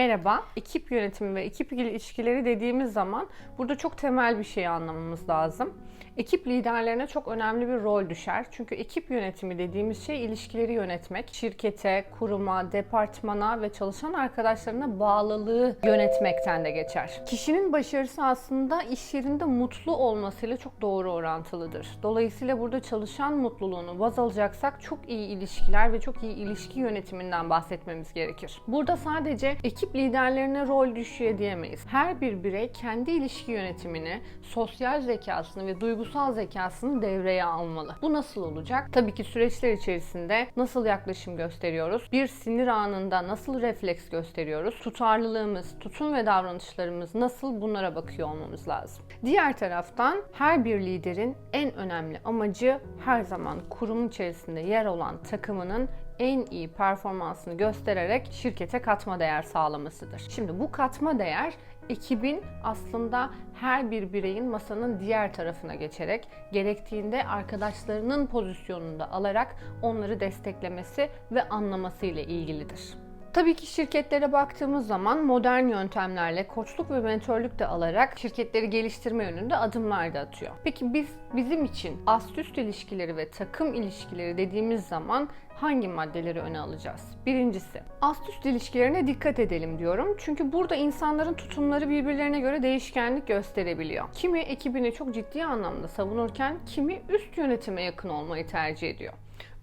Merhaba. Ekip yönetimi ve ekip ilişkileri dediğimiz zaman burada çok temel bir şey anlamamız lazım. Ekip liderlerine çok önemli bir rol düşer. Çünkü ekip yönetimi dediğimiz şey ilişkileri yönetmek, şirkete, kuruma, departmana ve çalışan arkadaşlarına bağlılığı yönetmekten de geçer. Kişinin başarısı aslında iş yerinde mutlu olmasıyla çok doğru orantılıdır. Dolayısıyla burada çalışan mutluluğunu baz alacaksak çok iyi ilişkiler ve çok iyi ilişki yönetiminden bahsetmemiz gerekir. Burada sadece ekip liderlerine rol düşüyor diyemeyiz. Her bir birey kendi ilişki yönetimini, sosyal zekasını ve duygusal zekasını devreye almalı. Bu nasıl olacak? Tabii ki süreçler içerisinde nasıl yaklaşım gösteriyoruz? Bir sinir anında nasıl refleks gösteriyoruz? Tutarlılığımız, tutum ve davranışlarımız nasıl bunlara bakıyor olmamız lazım. Diğer taraftan her bir liderin en önemli amacı her zaman kurum içerisinde yer olan takımının en iyi performansını göstererek şirkete katma değer sağlamasıdır. Şimdi bu katma değer ekibin aslında her bir bireyin masanın diğer tarafına geçerek gerektiğinde arkadaşlarının pozisyonunda alarak onları desteklemesi ve anlaması ile ilgilidir. Tabii ki şirketlere baktığımız zaman modern yöntemlerle koçluk ve mentörlük de alarak şirketleri geliştirme yönünde adımlar da atıyor. Peki biz bizim için ast üst ilişkileri ve takım ilişkileri dediğimiz zaman hangi maddeleri öne alacağız? Birincisi, ast üst ilişkilerine dikkat edelim diyorum. Çünkü burada insanların tutumları birbirlerine göre değişkenlik gösterebiliyor. Kimi ekibini çok ciddi anlamda savunurken kimi üst yönetime yakın olmayı tercih ediyor.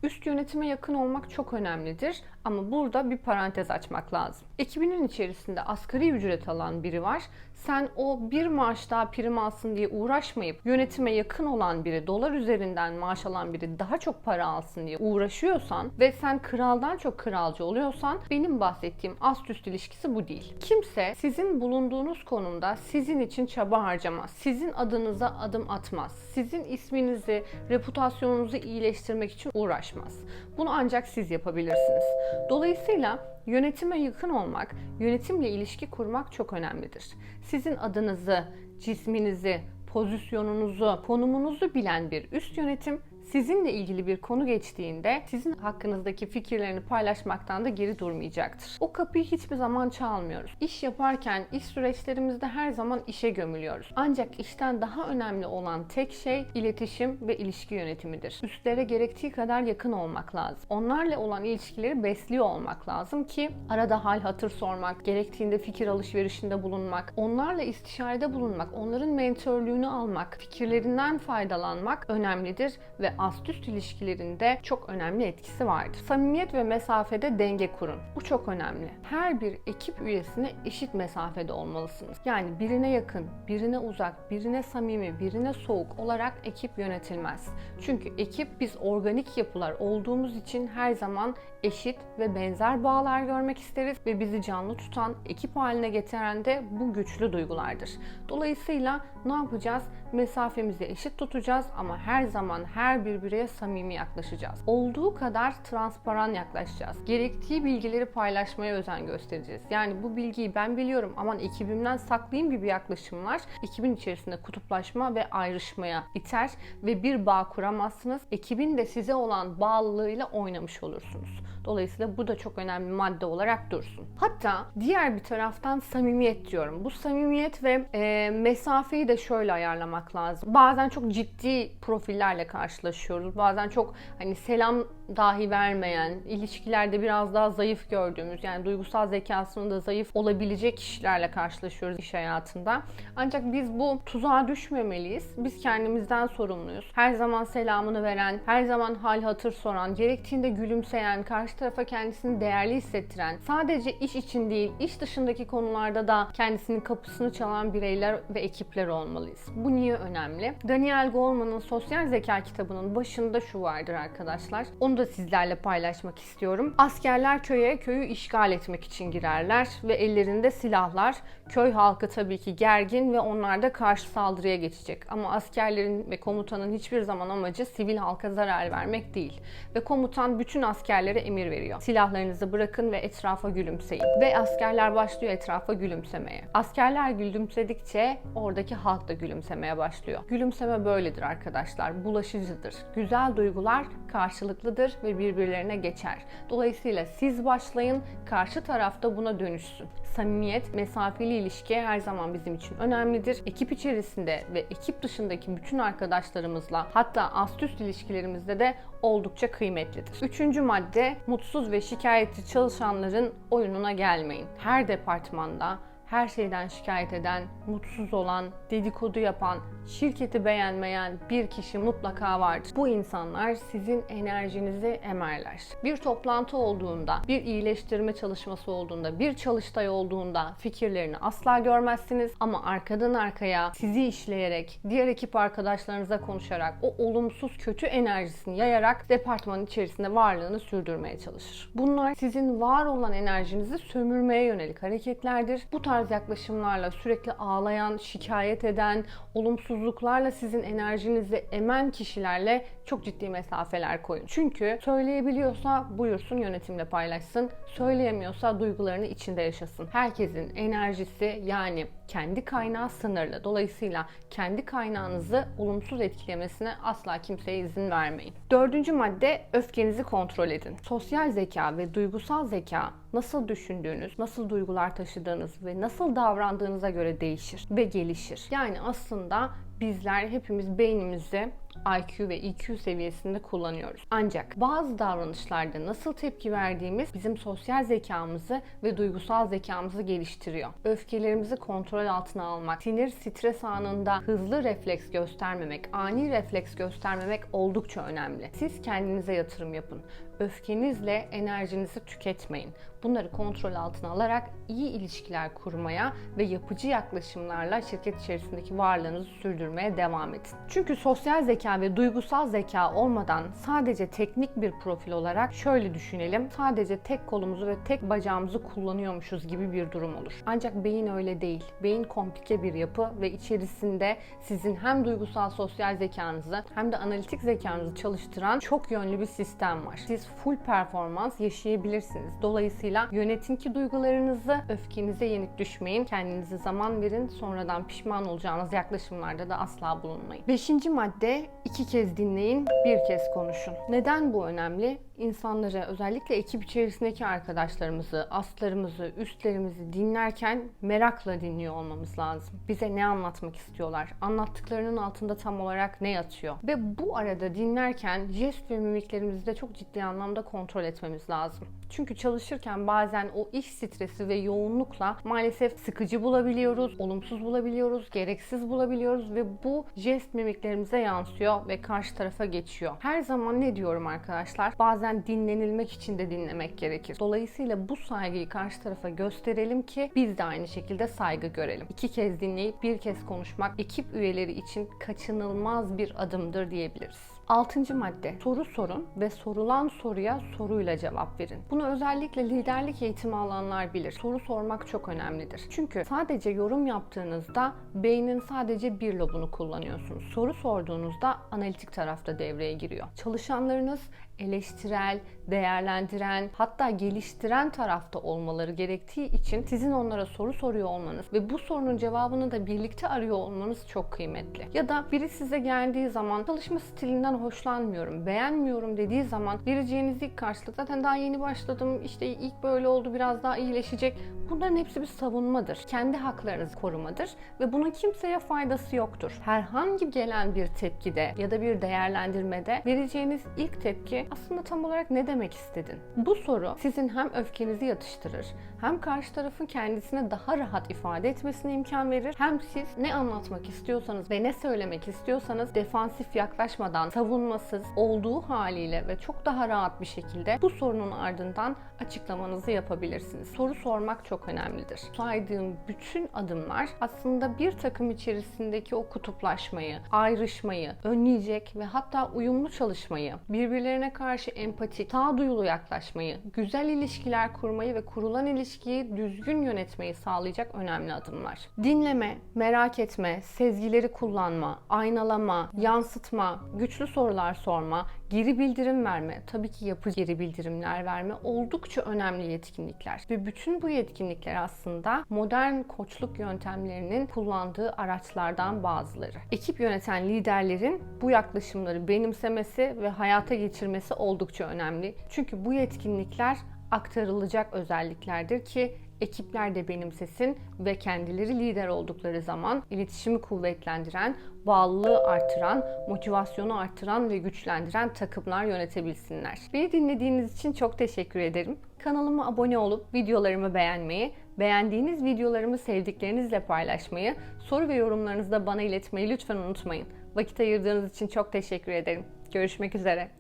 Üst yönetime yakın olmak çok önemlidir ama burada bir parantez açmak lazım. Ekibinin içerisinde asgari ücret alan biri var. Sen o bir maaş daha prim alsın diye uğraşmayıp yönetime yakın olan biri, dolar üzerinden maaş alan biri daha çok para alsın diye uğraşıyorsan ve sen kraldan çok kralcı oluyorsan benim bahsettiğim ast üst ilişkisi bu değil. Kimse sizin bulunduğunuz konumda sizin için çaba harcamaz. Sizin adınıza adım atmaz. Sizin isminizi, reputasyonunuzu iyileştirmek için uğraşmaz. Bunu ancak siz yapabilirsiniz. Dolayısıyla yönetime yakın olmak, yönetimle ilişki kurmak çok önemlidir. Sizin adınızı, cisminizi, pozisyonunuzu, konumunuzu bilen bir üst yönetim sizinle ilgili bir konu geçtiğinde sizin hakkınızdaki fikirlerini paylaşmaktan da geri durmayacaktır. O kapıyı hiçbir zaman çalmıyoruz. İş yaparken iş süreçlerimizde her zaman işe gömülüyoruz. Ancak işten daha önemli olan tek şey iletişim ve ilişki yönetimidir. Üstlere gerektiği kadar yakın olmak lazım. Onlarla olan ilişkileri besliyor olmak lazım ki arada hal hatır sormak, gerektiğinde fikir alışverişinde bulunmak, onlarla istişarede bulunmak, onların mentörlüğünü almak, fikirlerinden faydalanmak önemlidir ve ast üst ilişkilerinde çok önemli etkisi vardır. Samimiyet ve mesafede denge kurun. Bu çok önemli. Her bir ekip üyesine eşit mesafede olmalısınız. Yani birine yakın, birine uzak, birine samimi, birine soğuk olarak ekip yönetilmez. Çünkü ekip biz organik yapılar olduğumuz için her zaman eşit ve benzer bağlar görmek isteriz ve bizi canlı tutan, ekip haline getiren de bu güçlü duygulardır. Dolayısıyla ne yapacağız? Mesafemizi eşit tutacağız ama her zaman her bir bireye samimi yaklaşacağız. Olduğu kadar transparan yaklaşacağız. Gerektiği bilgileri paylaşmaya özen göstereceğiz. Yani bu bilgiyi ben biliyorum aman ekibimden saklayayım gibi yaklaşımlar ekibin içerisinde kutuplaşma ve ayrışmaya iter ve bir bağ kuramazsınız. Ekibin de size olan bağlılığıyla oynamış olursunuz. Dolayısıyla bu da çok önemli madde olarak dursun. Hatta diğer bir taraftan samimiyet diyorum. Bu samimiyet ve e, mesafeyi de şöyle ayarlamak lazım. Bazen çok ciddi profillerle karşılaşıyoruz. Bazen çok hani selam dahi vermeyen, ilişkilerde biraz daha zayıf gördüğümüz yani duygusal zekasının da zayıf olabilecek kişilerle karşılaşıyoruz iş hayatında. Ancak biz bu tuzağa düşmemeliyiz. Biz kendimizden sorumluyuz. Her zaman selamını veren, her zaman hal hatır soran, gerektiğinde gülümseyen, karşı tarafa kendisini değerli hissettiren, sadece iş için değil, iş dışındaki konularda da kendisinin kapısını çalan bireyler ve ekipler olmalıyız. Bu niye önemli? Daniel Goleman'ın Sosyal Zeka kitabının başında şu vardır arkadaşlar. Onu da sizlerle paylaşmak istiyorum. Askerler köye köyü işgal etmek için girerler ve ellerinde silahlar. Köy halkı tabii ki gergin ve onlar da karşı saldırıya geçecek. Ama askerlerin ve komutanın hiçbir zaman amacı sivil halka zarar vermek değil. Ve komutan bütün askerlere emir veriyor. Silahlarınızı bırakın ve etrafa gülümseyin. Ve askerler başlıyor etrafa gülümsemeye. Askerler gülümsedikçe oradaki halk da gülümsemeye başlıyor. Gülümseme böyledir arkadaşlar. Bulaşıcıdır. Güzel duygular karşılıklıdır hızlıdır ve birbirlerine geçer. Dolayısıyla siz başlayın, karşı tarafta buna dönüşsün. Samimiyet, mesafeli ilişki her zaman bizim için önemlidir. Ekip içerisinde ve ekip dışındaki bütün arkadaşlarımızla hatta ast üst ilişkilerimizde de oldukça kıymetlidir. Üçüncü madde mutsuz ve şikayetçi çalışanların oyununa gelmeyin. Her departmanda her şeyden şikayet eden, mutsuz olan, dedikodu yapan, şirketi beğenmeyen bir kişi mutlaka vardır. Bu insanlar sizin enerjinizi emerler. Bir toplantı olduğunda, bir iyileştirme çalışması olduğunda, bir çalıştay olduğunda fikirlerini asla görmezsiniz ama arkadan arkaya sizi işleyerek, diğer ekip arkadaşlarınıza konuşarak, o olumsuz kötü enerjisini yayarak departmanın içerisinde varlığını sürdürmeye çalışır. Bunlar sizin var olan enerjinizi sömürmeye yönelik hareketlerdir. Bu tarz yaklaşımlarla sürekli ağlayan, şikayet eden, olumsuzluklarla sizin enerjinizi emen kişilerle çok ciddi mesafeler koyun. Çünkü söyleyebiliyorsa buyursun yönetimle paylaşsın, söyleyemiyorsa duygularını içinde yaşasın. Herkesin enerjisi yani kendi kaynağı sınırlı. Dolayısıyla kendi kaynağınızı olumsuz etkilemesine asla kimseye izin vermeyin. Dördüncü madde öfkenizi kontrol edin. Sosyal zeka ve duygusal zeka nasıl düşündüğünüz, nasıl duygular taşıdığınız ve nasıl davrandığınıza göre değişir ve gelişir. Yani aslında bizler hepimiz beynimizi IQ ve EQ seviyesinde kullanıyoruz. Ancak bazı davranışlarda nasıl tepki verdiğimiz bizim sosyal zekamızı ve duygusal zekamızı geliştiriyor. Öfkelerimizi kontrol altına almak, sinir, stres anında hızlı refleks göstermemek, ani refleks göstermemek oldukça önemli. Siz kendinize yatırım yapın. Öfkenizle enerjinizi tüketmeyin. Bunları kontrol altına alarak iyi ilişkiler kurmaya ve yapıcı yaklaşımlarla şirket içerisindeki varlığınızı sürdürmeye devam edin. Çünkü sosyal zeka ve duygusal zeka olmadan sadece teknik bir profil olarak şöyle düşünelim. Sadece tek kolumuzu ve tek bacağımızı kullanıyormuşuz gibi bir durum olur. Ancak beyin öyle değil. Beyin komplike bir yapı ve içerisinde sizin hem duygusal sosyal zekanızı hem de analitik zekanızı çalıştıran çok yönlü bir sistem var. Siz full performans yaşayabilirsiniz. Dolayısıyla yönetin ki duygularınızı, öfkenize yenik düşmeyin. Kendinize zaman verin. Sonradan pişman olacağınız yaklaşımlarda da asla bulunmayın. Beşinci madde iki kez dinleyin, bir kez konuşun. Neden bu önemli? İnsanları özellikle ekip içerisindeki arkadaşlarımızı, astlarımızı, üstlerimizi dinlerken merakla dinliyor olmamız lazım. Bize ne anlatmak istiyorlar? Anlattıklarının altında tam olarak ne yatıyor? Ve bu arada dinlerken jest ve mimiklerimizi de çok ciddi anlamda kontrol etmemiz lazım. Çünkü çalışırken bazen o iş stresi ve yoğunlukla maalesef sıkıcı bulabiliyoruz, olumsuz bulabiliyoruz, gereksiz bulabiliyoruz ve bu jest mimiklerimize yansıyor ve karşı tarafa geçiyor. Her zaman ne diyorum arkadaşlar? Bazen dinlenilmek için de dinlemek gerekir. Dolayısıyla bu saygıyı karşı tarafa gösterelim ki biz de aynı şekilde saygı görelim. İki kez dinleyip bir kez konuşmak ekip üyeleri için kaçınılmaz bir adımdır diyebiliriz. Altıncı madde. Soru sorun ve sorulan soruya soruyla cevap verin. Bunu özellikle liderlik eğitimi alanlar bilir. Soru sormak çok önemlidir. Çünkü sadece yorum yaptığınızda beynin sadece bir lobunu kullanıyorsunuz. Soru sorduğunuzda analitik tarafta devreye giriyor. Çalışanlarınız eleştirel, değerlendiren, hatta geliştiren tarafta olmaları gerektiği için sizin onlara soru soruyor olmanız ve bu sorunun cevabını da birlikte arıyor olmanız çok kıymetli. Ya da biri size geldiği zaman çalışma stilinden hoşlanmıyorum, beğenmiyorum dediği zaman vereceğiniz ilk karşılık zaten daha yeni başladım, işte ilk böyle oldu biraz daha iyileşecek. Bunların hepsi bir savunmadır. Kendi haklarınızı korumadır ve bunun kimseye faydası yoktur. Herhangi gelen bir tepkide ya da bir değerlendirmede vereceğiniz ilk tepki aslında tam olarak ne demek istedin? Bu soru sizin hem öfkenizi yatıştırır, hem karşı tarafın kendisine daha rahat ifade etmesine imkan verir, hem siz ne anlatmak istiyorsanız ve ne söylemek istiyorsanız defansif yaklaşmadan, savunmasız olduğu haliyle ve çok daha rahat bir şekilde bu sorunun ardından açıklamanızı yapabilirsiniz. Soru sormak çok önemlidir. Saydığım bütün adımlar aslında bir takım içerisindeki o kutuplaşmayı, ayrışmayı önleyecek ve hatta uyumlu çalışmayı, birbirlerine karşı empatik, sağduyulu yaklaşmayı, güzel ilişkiler kurmayı ve kurulan ilişkiyi düzgün yönetmeyi sağlayacak önemli adımlar. Dinleme, merak etme, sezgileri kullanma, aynalama, yansıtma, güçlü sorular sorma, geri bildirim verme, tabii ki yapı geri bildirimler verme oldukça önemli yetkinlikler. Ve bütün bu yetkinlikler aslında modern koçluk yöntemlerinin kullandığı araçlardan bazıları. Ekip yöneten liderlerin bu yaklaşımları benimsemesi ve hayata geçirmesi oldukça önemli. Çünkü bu yetkinlikler aktarılacak özelliklerdir ki ekipler de benimsesin ve kendileri lider oldukları zaman iletişimi kuvvetlendiren, bağlılığı artıran, motivasyonu artıran ve güçlendiren takımlar yönetebilsinler. Beni dinlediğiniz için çok teşekkür ederim. Kanalıma abone olup videolarımı beğenmeyi, beğendiğiniz videolarımı sevdiklerinizle paylaşmayı, soru ve yorumlarınızı da bana iletmeyi lütfen unutmayın. Vakit ayırdığınız için çok teşekkür ederim. Görüşmek üzere.